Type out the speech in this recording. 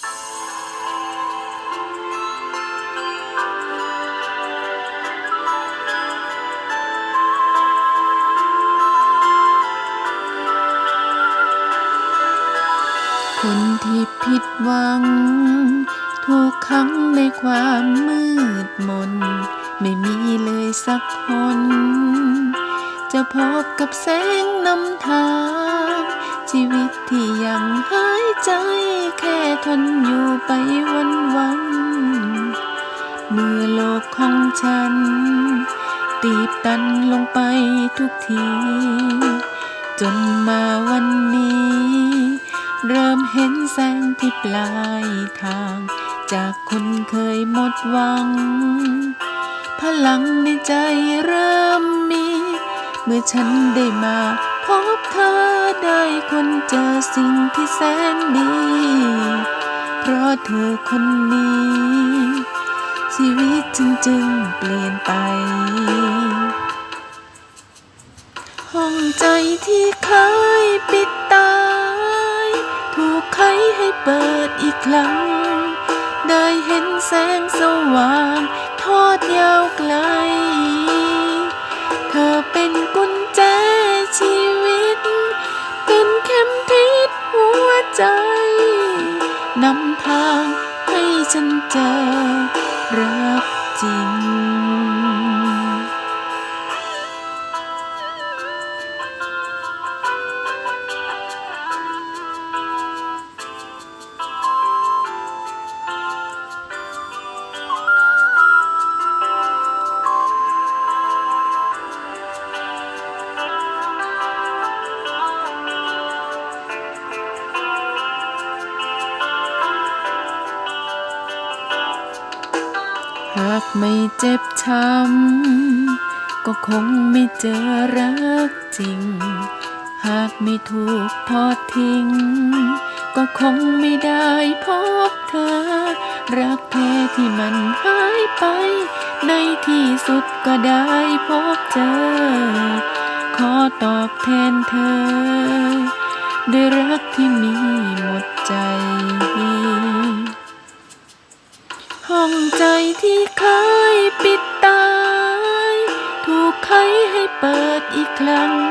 คนที่ผิดหวัง ถูกขังในความมืดมน ไม่มีเลยสักคน จะพบกับแสงนำทาง ชีวิตที่ยังหา ใจแค่ทนอยู่ไปวันวันๆเมื่อโลกของฉัน ตีบตันลงไปทุกที จนมาวันนี้ เริ่มเห็นแสงที่ปลายทาง จากคนเคยหมดหวัง พลังในใจเริ่มมี เมื่อฉันได้มา พบเธอได้คนเจอสิ่งที่แสนดี เพราะเธอคนนี้ ชีวิตจึงจึงเปลี่ยนไป ห้องใจที่เคยปิดตาย ถูกไขให้เปิดอีกครั้ง ได้เห็นแสงสว่าง ทอดยาวไกล เธอเป็นกุญางให้ฉันเจอรักจริงากไม่เจ็บช้ำก็คงไม่เจอรักจริง หากไม่ถูกทอดทิ้ง ก็คงไม่ได้พบเธอ รักแท้ที่มันหายไป ในที่สุดก็ได้พบเจอ ขอตอบแทนเธอ ด้วยรักที่มีหมด เปิดอีกครั้ง